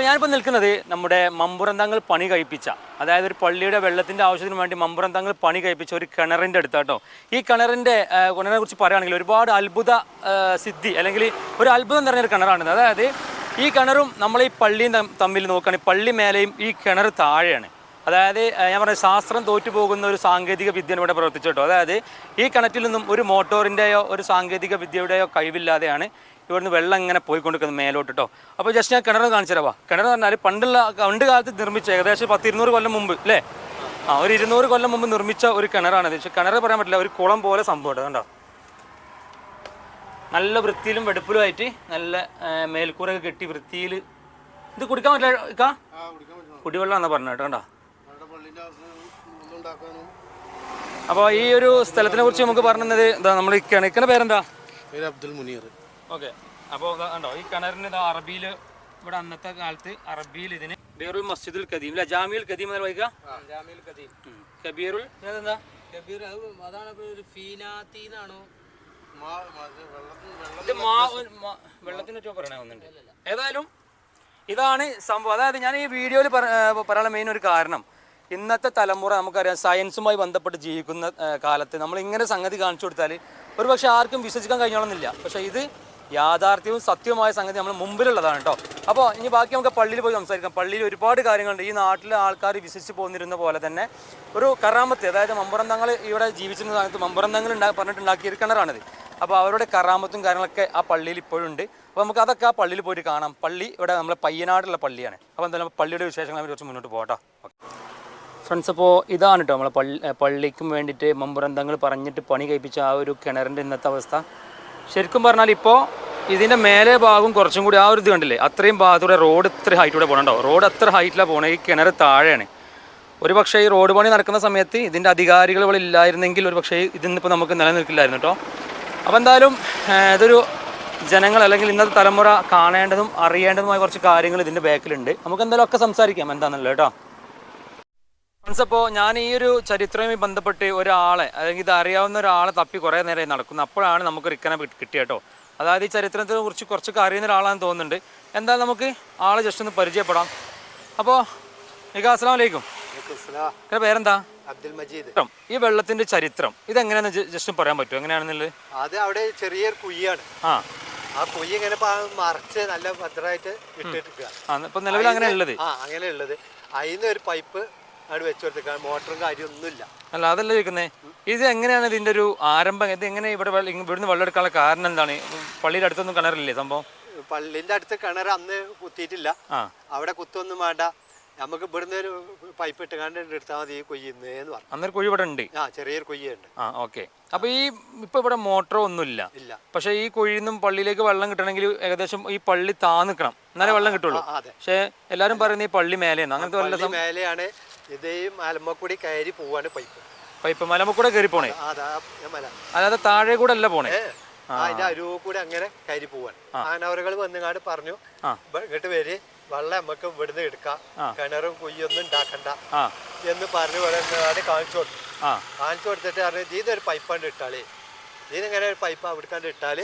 അപ്പോൾ ഞാനിപ്പോൾ നിൽക്കുന്നത് നമ്മുടെ മമ്പുറന്തങ്ങൾ പണി കഴിപ്പിച്ച അതായത് ഒരു പള്ളിയുടെ വെള്ളത്തിന്റെ ആവശ്യത്തിന് വേണ്ടി മമ്പുറന്തങ്ങൾ പണി കഴിപ്പിച്ച ഒരു കിണറിന്റെ അടുത്താട്ടോ ഈ കിണറിന്റെ കിണറിനെ കുറിച്ച് പറയുകയാണെങ്കിൽ ഒരുപാട് അത്ഭുത സിദ്ധി അല്ലെങ്കിൽ ഒരു അത്ഭുതം നിറഞ്ഞൊരു കിണറാണിത്. അതായത് ഈ കിണറും നമ്മൾ ഈ പള്ളിയും തമ്മിൽ നോക്കുകയാണെങ്കിൽ പള്ളി മേലെയും ഈ കിണർ താഴെയാണ്. അതായത് ഞാൻ പറഞ്ഞ ശാസ്ത്രം തോറ്റു പോകുന്ന ഒരു സാങ്കേതിക വിദ്യയാണ് ഇവിടെ പ്രവർത്തിച്ചു കേട്ടോ. അതായത് ഈ കിണറ്റിൽ നിന്നും ഒരു മോട്ടോറിന്റെയോ ഒരു സാങ്കേതിക വിദ്യയുടെയോ കഴിവില്ലാതെയാണ് ഇവിടുന്ന് വെള്ളം ഇങ്ങനെ പോയിക്കൊണ്ടിരിക്കുന്നത് മേലോട്ട് കേട്ടോ അപ്പോൾ ജസ്റ്റ് ഞാൻ കിണറ് കാണിച്ചു തരാം കിണർ പറഞ്ഞാൽ പണ്ടുള്ള പണ്ട് കാലത്ത് നിർമ്മിച്ച ഏകദേശം പത്ത് ഇരുന്നൂറ് കൊല്ലം മുമ്പ് അല്ലേ? ആ ഒരു ഇരുന്നൂറ് കൊല്ലം മുമ്പ് നിർമ്മിച്ച ഒരു കിണറാണ് പക്ഷേ കിണർ പറയാൻ പറ്റില്ല ഒരു കുളം പോലെ സംഭവം കണ്ടോ? നല്ല വൃത്തിയിലും വെടുപ്പിലുമായിട്ട് നല്ല മേൽക്കൂരൊക്കെ കെട്ടി വൃത്തിയിൽ ഇത് കുടിക്കാൻ പറ്റില്ല ഇക്കാ കുടിവെള്ളം എന്നാ പറഞ്ഞത് കേട്ടോ കണ്ടോ? അപ്പോൾ ഈ ഒരു സ്ഥലത്തിനെ കുറിച്ച് നമുക്ക് പറഞ്ഞത് എന്താ നമ്മൾ കിണക്കിന്റെ പേരെന്താ? പേര് അബ്ദുൽ മുനീർ. ഓക്കെ. അപ്പോൾ കണ്ടോ ഈ കിണറിന് ഇതാ അറബിയിൽ ഇവിടെ അന്നത്തെ കാലത്ത് അറബിയിൽ ഇതിന് ബീറുൽ മസ്ജിദുൽ കദീം അല്ല ജാമിയുൽ കദീം എന്ന് വായിക്കാം ജാമിൽ കദീം കബീറുൽ എന്താ കബീർ അത് അതാണ് ഒരു ഫീനാത്തി എന്നാണോ? ഇത് മാ മാ- വെള്ളത്തിന് പറ്റി പറയണേ ഒന്നുണ്ട് ഏതായാലും ഇതാണ് സംഭവം. അതായത് ഞാൻ ഈ വീഡിയോയിൽ പറയാനുള്ള മെയിൻ ഒരു കാരണം. ഇന്നത്തെ തലമുറ നമുക്കറിയാം സയൻസുമായി ബന്ധപ്പെട്ട് ജീവിക്കുന്ന കാലത്ത് നമ്മൾ ഇങ്ങനെ സംഗതി കാണിച്ചു കൊടുത്താൽ ഒരു പക്ഷേ ആർക്കും വിശ്വസിക്കാൻ കഴിഞ്ഞോളന്നില്ല. പക്ഷെ ഇത് യാഥാർത്ഥ്യവും സത്യവുമായ സംഗതി നമ്മൾ മുമ്പിലുള്ളതാണ് കേട്ടോ. അപ്പോൾ ഇനി ബാക്കി നമുക്ക് പള്ളിയിൽ പോയി സംസാരിക്കാം. പള്ളിയിൽ ഒരുപാട് കാര്യങ്ങളുണ്ട്. ഈ നാട്ടിലെ ആൾക്കാർ വിശ്വസിച്ച് പോന്നിരുന്ന പോലെ തന്നെ ഒരു കറാമത്ത് അതായത് മമ്പുറന്തങ്ങൾ ഇവിടെ ജീവിച്ചിരുന്ന സമയത്ത് മമ്പുറന്തങ്ങൾ ഉണ്ടാ പറഞ്ഞിട്ടുണ്ടാക്കിയ ഒരു കിണറാണിത്. അപ്പോൾ അവരുടെ കറാമത്തും കാര്യങ്ങളൊക്കെ ആ പള്ളിയിൽ ഇപ്പോഴും ഉണ്ട് അപ്പോൾ നമുക്ക് അതൊക്കെ ആ പള്ളിയിൽ പോയിട്ട് കാണാം. പള്ളി ഇവിടെ നമ്മളെ പയ്യനാടുള്ള പള്ളിയാണ്. അപ്പോൾ എന്തായാലും പള്ളിയുടെ വിശേഷങ്ങൾ കുറച്ച് മുന്നോട്ട് പോകട്ടോ ഫ്രണ്ട്സ് അപ്പോൾ ഇതാണ് കേട്ടോ നമ്മളെ പള്ളി പള്ളിക്കും വേണ്ടിയിട്ട് മമ്പുറന്തങ്ങൾ പറഞ്ഞിട്ട് പണി കഴിപ്പിച്ച ആ ഒരു കിണറിന്റെ ഇന്നത്തെ അവസ്ഥ. ശരിക്കും പറഞ്ഞാൽ ഇപ്പോൾ ഇതിന്റെ മേലെ ഭാഗം കുറച്ചും കൂടി ആ ഒരു ഇത് കണ്ടില്ലേ? അത്രയും ഭാഗത്തൂടെ റോഡ് ഇത്ര ഹൈറ്റൂടെ പോകണുണ്ടോ റോഡ് അത്ര ഹൈറ്റിലാണ് പോകണത് ഈ കിണർ താഴെയാണ്. ഒരു പക്ഷേ ഈ റോഡ് പണി നടക്കുന്ന സമയത്ത് ഇതിന്റെ അധികാരികൾ ഇവിടെ ഇല്ലായിരുന്നെങ്കിൽ ഒരു പക്ഷേ ഇതിന്നിപ്പോൾ നമുക്ക് നിലനിൽക്കില്ലായിരുന്നു കേട്ടോ. അപ്പോൾ എന്തായാലും ഇതൊരു ജനങ്ങൾ അല്ലെങ്കിൽ ഇന്നത്തെ തലമുറ കാണേണ്ടതും അറിയേണ്ടതുമായ കുറച്ച് കാര്യങ്ങൾ ഇതിന്റെ ബാക്കിലുണ്ട് നമുക്ക് എന്തായാലും ഒക്കെ സംസാരിക്കാം. എന്താണെന്നല്ലോ കേട്ടോ. അപ്പോൾ ഞാൻ ഈ ഒരു ചരിത്രവുമായി ബന്ധപ്പെട്ട് ഒരാളെ അല്ലെങ്കിൽ ഇത് അറിയാവുന്ന ഒരാളെ തപ്പി കുറേ നേരം നടക്കുന്നു. അപ്പോഴാണ് നമുക്ക് റിക്കനെ കിട്ടിയ കേട്ടോ. അതായത് ഈ ചരിത്രത്തിനെ കുറിച്ച് കുറച്ചൊക്കെ അറിയുന്ന ഒരാളാണെന്ന് തോന്നുന്നുണ്ട്. എന്തായാലും നമുക്ക് ആളെ ജസ്റ്റ് ഒന്ന് പരിചയപ്പെടാം. അപ്പോൾ നിക അസ്സാം വലൈക്കും എന്റെ പേരെന്താ? അബ്ദുൽ മജീദ്. ഈ വെള്ളത്തിന്റെ ചരിത്രം ഇത് ജ- ജസ്റ്റ് പറയാൻ പറ്റുമോ? എങ്ങനെയാണെന്നുള്ളത്? അത് അവിടെ ചെറിയൊരു കുയ്യാണ് ആ. ആ കുയ്യ ഇങ്ങനെ മറച്ച് നല്ല ഭദ്രമായിട്ട് ഇട്ടിട്ടിരിക്കുക നിലവിൽ അങ്ങനെ ഉള്ളത് ആ അങ്ങനെ ഉള്ളത് അതിന്ന് ഒരു പൈപ്പ് അവിടെ വെച്ച് കൊടുത്തേക്കാണ് മോട്ടറും കാര്യമൊന്നുമില്ല. അല്ല അതല്ല ചോദിക്കുന്നേ. ഇത് എങ്ങനെയാണ് ഇതിന്റെ ഒരു ആരംഭം? ഇത് എങ്ങനെ ഇവിടെ ഇവിടുന്ന് വെള്ളം എടുക്കാനുള്ള കാരണം എന്താണ്? പള്ളിയുടെ അടുത്തൊന്നും കിണറില്ലേ സംഭവം? പള്ളിന്റെ അടുത്ത് കിണർ അന്ന് കുത്തിയിട്ടില്ല. അവിടെ കുത്തൊന്നും വേണ്ട. നമുക്ക് ഇവിടുന്ന് ഒരു പൈപ്പ് ഇട്ടുകാണ്ട് എടുത്താൽ മതി കൊയ്യുന്നേന്ന് പറഞ്ഞു. അന്നൊരു കുഴി ഇവിടെ ഉണ്ട്. ആ ചെറിയൊരു കൊയ്യുണ്ട് ആ ഓക്കെ. അപ്പൊ ഈ ഇപ്പൊ ഇവിടെ മോട്ടറോ ഒന്നുമില്ല. ഇല്ല. പക്ഷെ ഈ കുഴിന്നും പള്ളിയിലേക്ക് വെള്ളം കിട്ടണമെങ്കിൽ ഏകദേശം ഈ പള്ളി താന്ന് നിൽക്കണം എന്നാലേ വെള്ളം കിട്ടുള്ളൂ. പക്ഷെ എല്ലാരും പറയുന്നത് ഈ പള്ളി മേലെയാണ്. അങ്ങനത്തെ വെള്ളം മേലെയാണ്. ഇത് മലമ്മക്കൂടി കയറി പോവാണ് പൈപ്പ്. പൈപ്പ് മലമ്മക്കൂടെ കൂടെ കയറി പോണേ? അതായത് അതാ മല. അല്ലാതെ താഴെ കൂടെ അല്ല പോണേ അതിന്റെ അരുവ് കൂടെ അങ്ങനെ കയറി പോവാൻ ആനവറുകൾ വന്നുകാണ്ട് പറഞ്ഞു ആ. "ബ- ഇങ്ങോട്ട് വരി. വെള്ളം നമുക്ക് ഇവിടുന്ന് എടുക്കാം. കിണറും കുയ്യൊന്നും ഉണ്ടാക്കണ്ട എന്ന് പറഞ്ഞു ഇവിടെ കാണിച്ചു കൊടുത്തു. കാണിച്ചു കൊടുത്തിട്ട് പറഞ്ഞു ഇതൊരു പൈപ്പാണ്ട് ഇട്ടാളേ ഇതിനിങ്ങനെ ഒരു പൈപ്പ് അവിടുക്കാണ്ട് ഇട്ടാൽ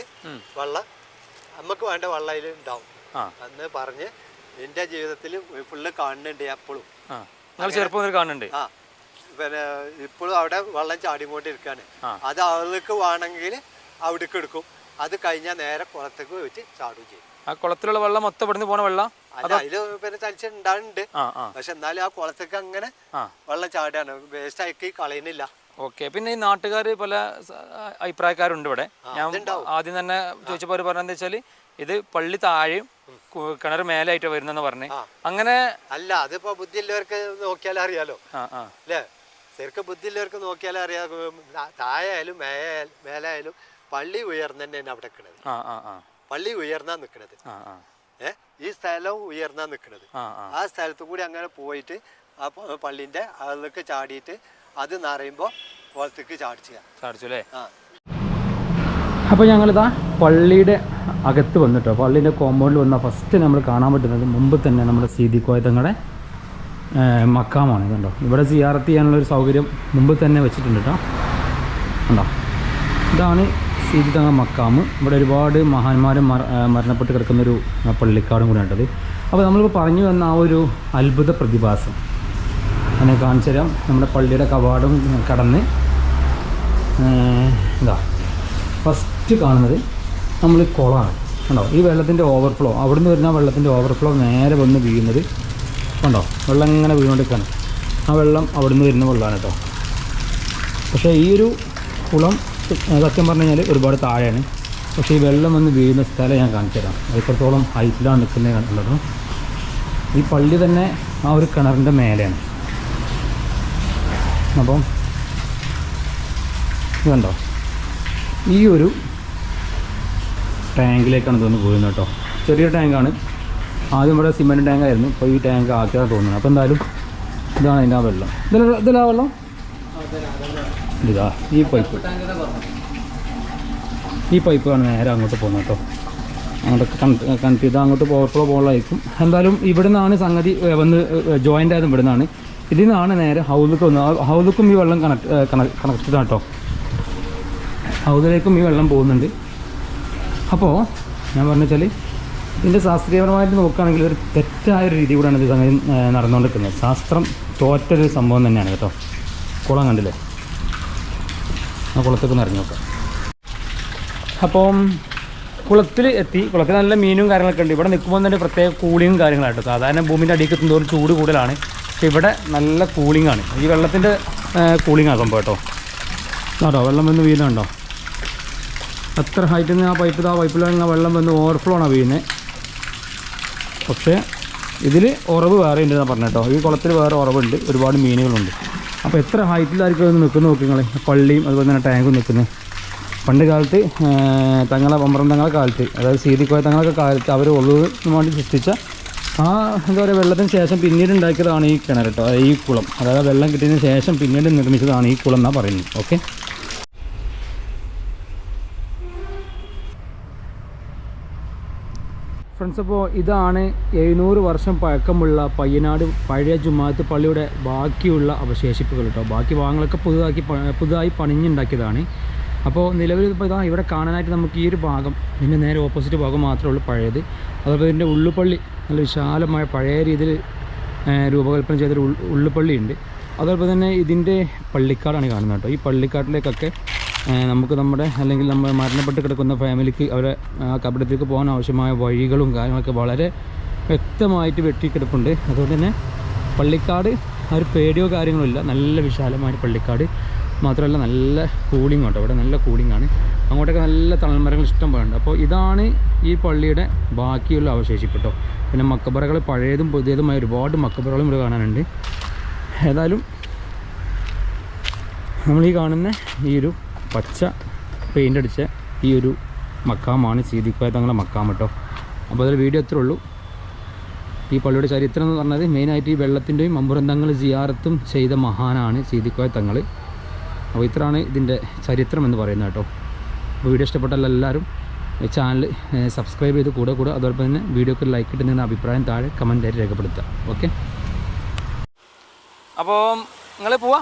വെള്ളം നമുക്ക് വേണ്ട വെള്ളം അതിൽ ഉണ്ടാവും എന്ന് പറഞ്ഞ് എന്റെ ജീവിതത്തിൽ ഫുള്ള് കാണുന്നുണ്ട് എപ്പോഴും നിങ്ങൾ ചെറുപ്പം മുതൽ കാണുന്നുണ്ട്. ആ പിന്നെ ഇപ്പോഴും അവിടെ വെള്ളം ചാടിക്കൊണ്ടിരിക്കുകയാണ് അത് അവർക്ക് വേണമെങ്കിൽ അവിടേക്ക് എടുക്കും. അത് കഴിഞ്ഞാൽ നേരെ കുളത്തേക്ക് വെച്ച് ചാടുകയും ചെയ്യും. ആ കുളത്തിലുള്ള വെള്ളം മൊത്തം ഇവിടുന്ന് പോണ വെള്ളം? അല്ല അതിൽ പിന്നെ ഉണ്ടാകുന്നുണ്ട് ആ പക്ഷെ എന്നാലും ആ കുളത്തേക്ക് അങ്ങനെ വെള്ളം ചാടുകയാണ് വേസ്റ്റ് ആക്കി കളയുന്നില്ല. ഓക്കെ. പിന്നെ ഈ നാട്ടുകാർ പല അഭിപ്രായക്കാരുണ്ട് ഇവിടെ. ഞാൻ ആദ്യം തന്നെ ചോദിച്ചപ്പോൾ അവർ പറഞ്ഞത് വെച്ചാൽ ഇത് പള്ളി താഴെയും കിണർ മേലായിട്ട് വരുന്നെന്ന് പറഞ്ഞു. അങ്ങനെ അല്ല അതിപ്പോ ബുദ്ധിയുള്ളവർക്ക് നോക്കിയാലേ അറിയാലോ. അല്ലേ? ശരിക്കും ബുദ്ധിയുള്ളവർക്ക് നോക്കിയാലേ അറിയാം ഉം, താ- മേലായാലും പള്ളി ഉയർന്നു തന്നെയാണ് അവിടെ നിൽക്കുന്നത് പള്ളി ഉയർന്നാ നിൽക്കുന്നത് ആ ഏ? ഈ സ്ഥലവും ഉയർന്നാ നിൽക്കുന്നത് ആ സ്ഥലത്ത് കൂടി അങ്ങനെ പോയിട്ട് ആ പള്ളിന്റെ അതിലേക്ക് ചാടിയിട്ട് അത് നിറയുമ്പോൾ കുളത്തേക്ക് ചാടിച്ചുക ചാടിച്ചു അല്ലേ ആ. അപ്പോൾ ഞങ്ങളിതാ പള്ളിയുടെ അകത്ത് വന്നിട്ടോ പള്ളിയുടെ കോമ്പൗണ്ടിൽ വന്ന ഫസ്റ്റ് നമ്മൾ കാണാൻ പറ്റുന്നത് മുമ്പ് തന്നെ നമ്മുടെ സീതി കോയത്തങ്ങളുടെ മക്കാമാണ്. ഇതുണ്ടോ? ഇവിടെ സിയാറത്ത് ചെയ്യാനുള്ള ഒരു സൗകര്യം മുമ്പ് തന്നെ വെച്ചിട്ടുണ്ട് കേട്ടോ ഉണ്ടോ? ഇതാണ് സീതി തങ്ങ മക്കാമ്. ഇവിടെ ഒരുപാട് മഹാന്മാരും മരണപ്പെട്ട് കിടക്കുന്നൊരു പള്ളിക്കാടും കൂടെ ഉണ്ടത് അപ്പോൾ നമ്മളിപ്പോൾ പറഞ്ഞു വന്ന ആ ഒരു അത്ഭുത പ്രതിഭാസം. അതിനെ കാണിച്ചു തരാം. നമ്മുടെ പള്ളിയുടെ കവാടം കടന്ന് എന്താ ഫസ്റ്റ് കാണുന്നത് നമ്മൾ കുളമാണ്. കണ്ടോ? ഈ വെള്ളത്തിന്റെ ഓവർഫ്ലോ അവിടെ നിന്ന് വരുന്ന വെള്ളത്തിന്റെ ഓവർഫ്ലോ നേരെ വന്ന് വീഴുന്നത് കണ്ടോ? വെള്ളം ഇങ്ങനെ വീണുകൊണ്ടിരിക്കുകയാണ് ആ വെള്ളം അവിടുന്ന് വരുന്ന വെള്ളമാണ് കേട്ടോ. പക്ഷേ ഈ ഒരു കുളം സത്യം പറഞ്ഞു കഴിഞ്ഞാൽ ഒരുപാട് താഴെയാണ്. പക്ഷേ ഈ വെള്ളം വന്ന് വീഴുന്ന സ്ഥലം ഞാൻ കാണിച്ചു തരാം. എത്രത്തോളം ഹൈറ്റിലാണ് നിൽക്കുന്നത് കണ്ടുള്ളത് ഈ പള്ളി തന്നെ ആ ഒരു കിണറിന്റെ മേലെയാണ്. അപ്പം ഇത് കണ്ടോ ഈ ഒരു ടാങ്കിലേക്കാണ് തോന്നുന്നു പോയിരുന്നത് കേട്ടോ. ചെറിയ ടാങ്കാണ്. ആദ്യം ഇവിടെ സിമെന്റ് ടാങ്ക് ആയിരുന്നു ഇപ്പോൾ ഈ ടാങ്ക് ആക്കിയതാണ് തോന്നുന്നത്. അപ്പോൾ എന്തായാലും ഇതാണ് അതിന്റെ ആ വെള്ളം. ഇതിലാ ഇതിലാ വെള്ളം? ഇതാ ഈ പൈപ്പ്. ഈ പൈപ്പാണ് നേരെ അങ്ങോട്ട് പോകുന്നത് കേട്ടോ. അങ്ങോട്ട് കണക്ട് കണ്ടിട്ട് അങ്ങോട്ട് ഓവർഫ്ലോ പോകാനായിരിക്കും എന്തായാലും ഇവിടെ നിന്നാണ് സംഗതി വന്ന് ജോയിന്റ് ആയത് ഇവിടെ നിന്നാണ് ഇതിൽ നിന്നാണ് നേരെ ഹൗദിലേക്ക് വന്നത് ഹൗദിക്കും ഈ വെള്ളം കണക്ട് കണക്റ്റഡ് കേട്ടോ ഹൗദിലേക്കും ഈ വെള്ളം പോകുന്നുണ്ട്. അപ്പോൾ ഞാൻ പറഞ്ഞു വെച്ചാൽ ഇതിന്റെ ശാസ്ത്രീയപരമായിട്ട് നോക്കുകയാണെങ്കിൽ ഒരു തെറ്റായ ഒരു രീതി കൂടെയാണ് ഇത് സംഗതി നടന്നുകൊണ്ടിരിക്കുന്നത് ശാസ്ത്രം തോറ്റൊരു സംഭവം തന്നെയാണ് കേട്ടോ. കുളം കണ്ടില്ലേ? ആ കുളത്തേക്ക് നിറഞ്ഞു നോക്കാം. അപ്പം കുളത്തിൽ എത്തി. കുളത്തിൽ നല്ല മീനും കാര്യങ്ങളൊക്കെ ഉണ്ട്. ഇവിടെ നിൽക്കുമ്പോൾ തന്നെ പ്രത്യേക കൂളിയും കാര്യങ്ങളായിട്ട് സാധാരണ ഭൂമിന്റെ അടിയിൽ എത്തുന്നതോറും ചൂട് കൂടുതലാണ്. പക്ഷേ ഇവിടെ നല്ല കൂളിംഗ് ആണ്. ഈ വെള്ളത്തിന്റെ കൂളിംഗ് സംഭവം കേട്ടോ. കേട്ടോ വെള്ളം വന്ന് വീഴുന്നുണ്ടോ അത്ര ഹൈറ്റിൽ നിന്ന് ആ പൈപ്പ് ആ പൈപ്പിൽ ആ വെള്ളം വന്ന് ഓവർഫ്ലോ ആണ് വീഴുന്നത് പക്ഷേ ഇതിൽ ഉറവ് വേറെ ഉണ്ട് ഞാൻ പറഞ്ഞു കേട്ടോ. ഈ കുളത്തിൽ വേറെ ഉറവുണ്ട് ഒരുപാട് മീനുകളുണ്ട്. അപ്പോൾ എത്ര ഹൈറ്റിലായിരിക്കും അത് നിൽക്കുന്നത് നോക്കി നിങ്ങൾ പള്ളിയും അതുപോലെ തന്നെ ടാങ്കും നിൽക്കുന്നത് പണ്ട് കാലത്ത് തങ്ങളെ പമ്പറം തങ്ങളെ കാലത്ത് അതായത് സീതിക്കോയ തങ്ങളൊക്കെ കാലത്ത് അവർ ഒളിവിന് വേണ്ടി സൃഷ്ടിച്ച ആ എന്താ പറയുക വെള്ളത്തിന് ശേഷം പിന്നീട് ഉണ്ടാക്കിയതാണ് ഈ കിണർ കേട്ടോ ഈ കുളം. അതായത് വെള്ളം കിട്ടിയതിന് ശേഷം പിന്നീട് നിർമ്മിച്ചതാണ് ഈ കുളം എന്നാണ് പറയുന്നത്. ഓക്കെ ഫ്രണ്ട്സ് അപ്പോൾ ഇതാണ് എഴുന്നൂറ് വർഷം പഴക്കമുള്ള പയ്യനാട് പഴയ ജുമാത്ത് പള്ളിയുടെ ബാക്കിയുള്ള അവശേഷിപ്പുകൾ കേട്ടോ ബാക്കി ഭാഗങ്ങളൊക്കെ പുതുതാക്കി പുതുതായി പണിഞ്ഞുണ്ടാക്കിയതാണ്. അപ്പോൾ നിലവിൽ ഇപ്പോൾ ഇതാ ഇവിടെ കാണാനായിട്ട് നമുക്ക് ഈ ഒരു ഭാഗം ഇതിന്റെ നേരെ ഓപ്പോസിറ്റ് ഭാഗം മാത്രമേ ഉള്ളൂ പഴയത്. അതുപോലെ ഇതിന്റെ ഉള്ളുപള്ളി നല്ല വിശാലമായ പഴയ രീതിയിൽ രൂപകൽപ്പന ചെയ്തൊരു ഉള്ളുപള്ളിയുണ്ട്. അതോടൊപ്പം തന്നെ ഇതിന്റെ പള്ളിക്കാടാണ് കാണുന്നത് കേട്ടോ. ഈ പള്ളിക്കാട്ടിലേക്കൊക്കെ നമുക്ക് നമ്മുടെ അല്ലെങ്കിൽ നമ്മൾ മരണപ്പെട്ട് കിടക്കുന്ന ഫാമിലിക്ക് അവരെ ആ കബടത്തിലേക്ക് പോകാൻ ആവശ്യമായ വഴികളും കാര്യങ്ങളൊക്കെ വളരെ വ്യക്തമായിട്ട് വെട്ടിക്കിടപ്പുണ്ട്. അതുകൊണ്ട് തന്നെ പള്ളിക്കാട് ആ ഒരു പേടിയോ കാര്യങ്ങളോ ഇല്ല. നല്ല വിശാലമായ പള്ളിക്കാട്. മാത്രമല്ല നല്ല കൂളിംഗ് കേട്ടോ. അവിടെ നല്ല കൂളിംഗ് ആണ്. അങ്ങോട്ടൊക്കെ നല്ല തണൽമരങ്ങൾ ഇഷ്ടം പോലെ ഉണ്ട് അപ്പോൾ ഇതാണ് ഈ പള്ളിയുടെ ബാക്കിയുള്ള അവശേഷിപ്പെട്ടോ പിന്നെ മക്കബറകൾ പഴയതും പുതിയതുമായ ഒരുപാട് മക്കബറകളും ഇവിടെ കാണാനുണ്ട്. ഏതായാലും നമ്മൾ ഈ കാണുന്ന ഈ ഒരു പച്ച പെയിന്റ് അടിച്ച ഈ ഒരു മക്കാമാണ് സീതിക്കോയ തങ്ങളുടെ മക്കാം കേട്ടോ. അപ്പോൾ അതിൽ വീഡിയോ എത്ര ഉള്ളൂ. ഈ പള്ളിയുടെ ചരിത്രം എന്ന് പറഞ്ഞത് മെയിനായിട്ട് ഈ വെള്ളത്തിന്റെയും അമ്പുറന്തങ്ങൾ ജിയാറത്തും ചെയ്ത മഹാനാണ് സീതിക്കോയ തങ്ങൾ. അപ്പോൾ ഇത്രയാണ് ഇതിന്റെ ചരിത്രം എന്ന് പറയുന്നത് കേട്ടോ. അപ്പോൾ വീഡിയോ ഇഷ്ടപ്പെട്ടാൽ എല്ലാവരും ചാനൽ സബ്സ്ക്രൈബ് ചെയ്ത് കൂടെ കൂടെ അതുപോലെ തന്നെ വീഡിയോക്ക് ലൈക്ക് ഇട്ട് നിങ്ങളുടെ അഭിപ്രായം താഴെ കമന്റായിട്ട് രേഖപ്പെടുത്തുക. ഓക്കെ അപ്പോൾ നിങ്ങൾ പോവാ?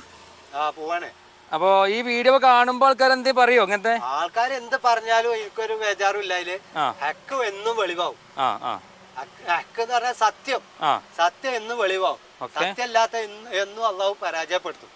ആ പോവാണേ. അപ്പോ ഈ വീഡിയോ കാണുമ്പോൾ ആൾക്കാർ എന്തേ പറയോ അങ്ങനത്തെ ആൾക്കാർ എന്ത് പറഞ്ഞാലും എനിക്കൊരു ബേജാറും ഇല്ല അതിൽ. ഹക്ക് എന്നും വെളിവാവും. ആ ആ. ഹക്ക് എന്ന് പറഞ്ഞാൽ സത്യം. ആ. സത്യം എന്നും വെളിവാവും. സത്യമല്ലാത്ത എന്ന് അള്ളാഹു പരാജയപ്പെടുത്തും.